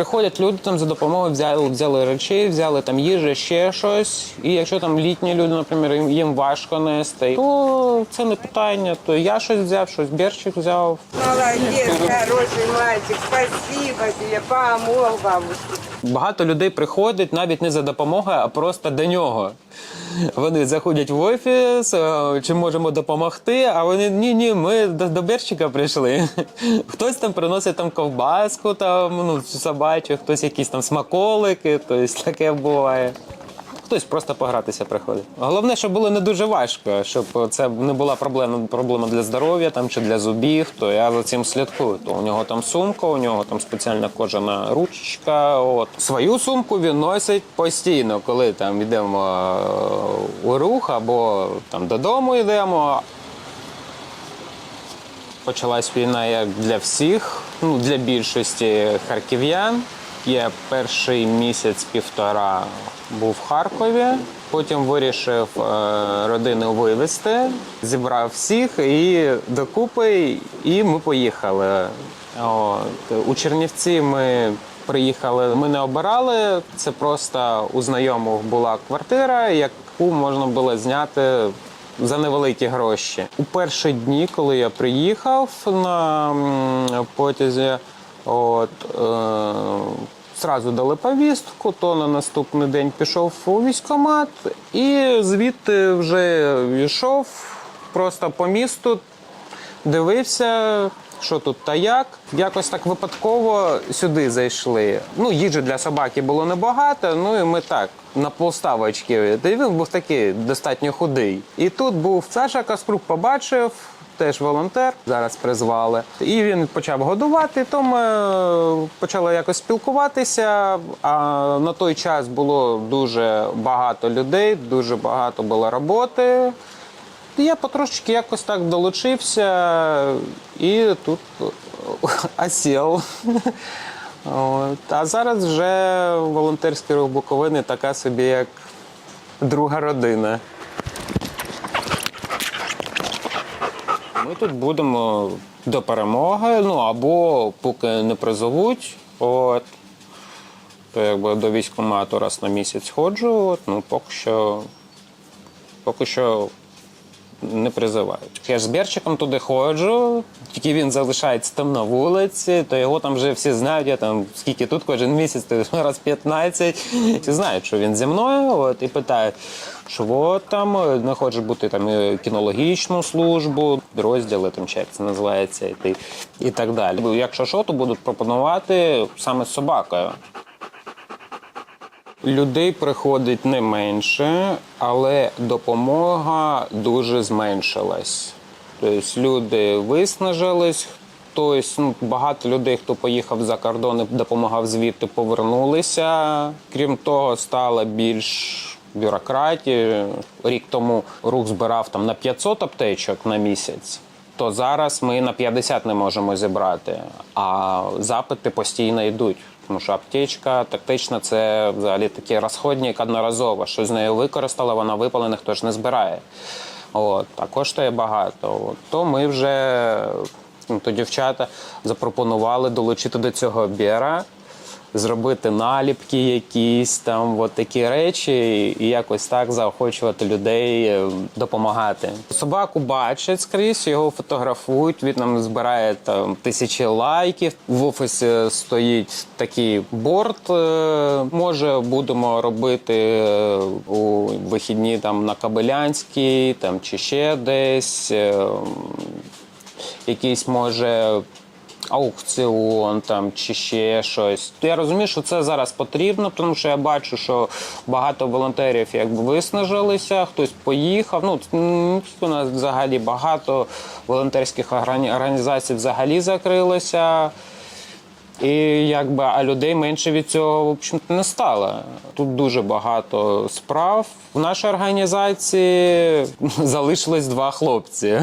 приходять люди там за допомогою, взяли, взяли речі, взяли там їжу, ще щось. І якщо там літні люди, наприклад, їм- важко нести, то це не питання. То я щось взяв, щось Берчик взяв. Молодець, хороший мальчик. Спасибо тебе, помог бабушке. Багато людей приходить навіть не за допомогою, а просто до нього. Вони заходять в офіс, е, чи можемо допомогти, а вони ні, ні, ми до, до Берчика прийшли. Хтось там приносить там ковбаску, там, ну, собачу, хтось якісь там смаколики, тобто таке буває. Хтось просто погратися приходить. Головне, щоб було не дуже важко, щоб це не була проблема, проблема для здоров'я там, чи для зубів, то я за цим слідкую. То у нього там сумка, у нього там спеціальна кожана ручка. От. Свою сумку він носить постійно, коли там йдемо е, у рух або там додому йдемо. Почалась війна як для всіх, ну для більшості харків'ян. Я перший місяць-півтора був в Харкові, потім вирішив е, родину вивезти, зібрав всіх і докупи, і ми поїхали. От. У Чернівці ми приїхали, ми не обирали. Це просто у знайомих була квартира, яку можна було зняти за невеликі гроші. У перші дні, коли я приїхав на потязі, от, е, зразу дали повістку, то на наступний день пішов у військкомат і звідти вже йшов просто по місту, дивився, що тут та як. Якось так випадково сюди зайшли. Ну, їжі для собаки було небагато, ну і ми так. На полставочки. Та він був такий достатньо худий. І тут був Саша Каспрук, побачив, теж волонтер, зараз призвали. І він почав годувати, то ми е, почали якось спілкуватися. А на той час було дуже багато людей, дуже багато було роботи. І Я потрошечки якось так долучився і тут осів. От. А зараз вже волонтерський рух Буковини така собі, як друга родина. Тут будемо до перемоги, ну або поки не призовуть. От. То якби до військкомату раз на місяць ходжу, от, ну поки що, поки що не призивають. Я ж з Берчиком туди ходжу, тільки він залишається там на вулиці, то його там вже всі знають. Я там скільки тут кожен місяць, то раз 15. Всі знають, що він зі мною. От і питають, що там не хочеш бути там кінологічну службу, розділи там чи як це називається, і, і так далі. Якщо що, то будуть пропонувати саме з собакою. Людей приходить не менше, але допомога дуже зменшилась. Тобто люди виснажились. Хтось, ну, багато людей, хто поїхав за кордон і допомагав звідти, повернулися. Крім того, стало більш бюрократії. Рік тому рух збирав там на 500 аптечок на місяць. То зараз ми на 50 не можемо зібрати, а запити постійно йдуть. Тому що аптечка тактична це взагалі такий розходник одноразово. Що з нею використала, вона випалена, хто ж не збирає. От, а коштує багато. То ми вже ну, то дівчата запропонували долучити до цього біра, зробити наліпки якісь там, от такі речі, і якось так заохочувати людей е, допомагати. Собаку бачать скрізь, його фотографують. Він нам збирає там тисячі лайків. В офісі стоїть такий борт. е, Може, будемо робити е, у вихідні там на Кабелянській, там чи ще десь. Якийсь може аукціон там чи ще щось. Я розумію, що це зараз потрібно, тому що я бачу, що багато волонтерів якби виснажилися, хтось поїхав. Ну у нас взагалі багато волонтерських організацій взагалі закрилося. І якби а людей менше від цього в общем-то, не стало. Тут дуже багато справ. В нашій організації залишилось два хлопці.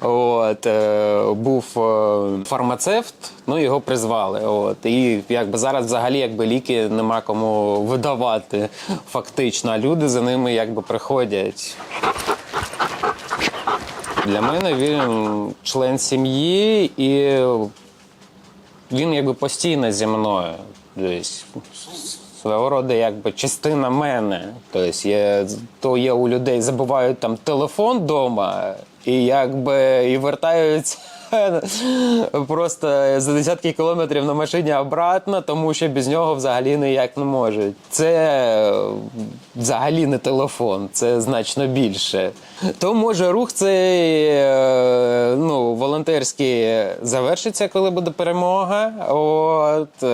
От, е, був е, фармацевт, ну його призвали. От, і якби зараз взагалі якби ліки нема кому видавати фактично. А люди за ними якби приходять. Для мене він член сім'ї і він якби постійно зі мною. Тобто, свого роду якби частина мене. Тобто, є, то є у людей забувають там телефон вдома і якби і вертаються. Просто за десятки кілометрів на машині обратно, тому що без нього взагалі ніяк не можуть. Це е, взагалі не телефон, це значно більше. То може рух цей е, ну, волонтерський завершиться, коли буде перемога. От, е,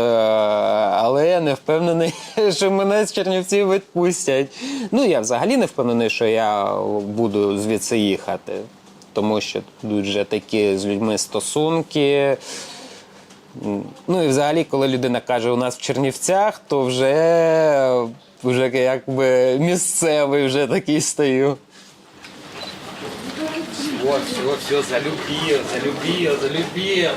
але я не впевнений, що мене з Чернівців відпустять. Ну я взагалі не впевнений, що я буду звідси їхати тому що тут вже такі з людьми стосунки. Ну і взагалі, коли людина каже, у нас в Чернівцях, то вже, вже якби місцевий вже такий стою. Все, все, все, залюбив, залюбив, залюбив.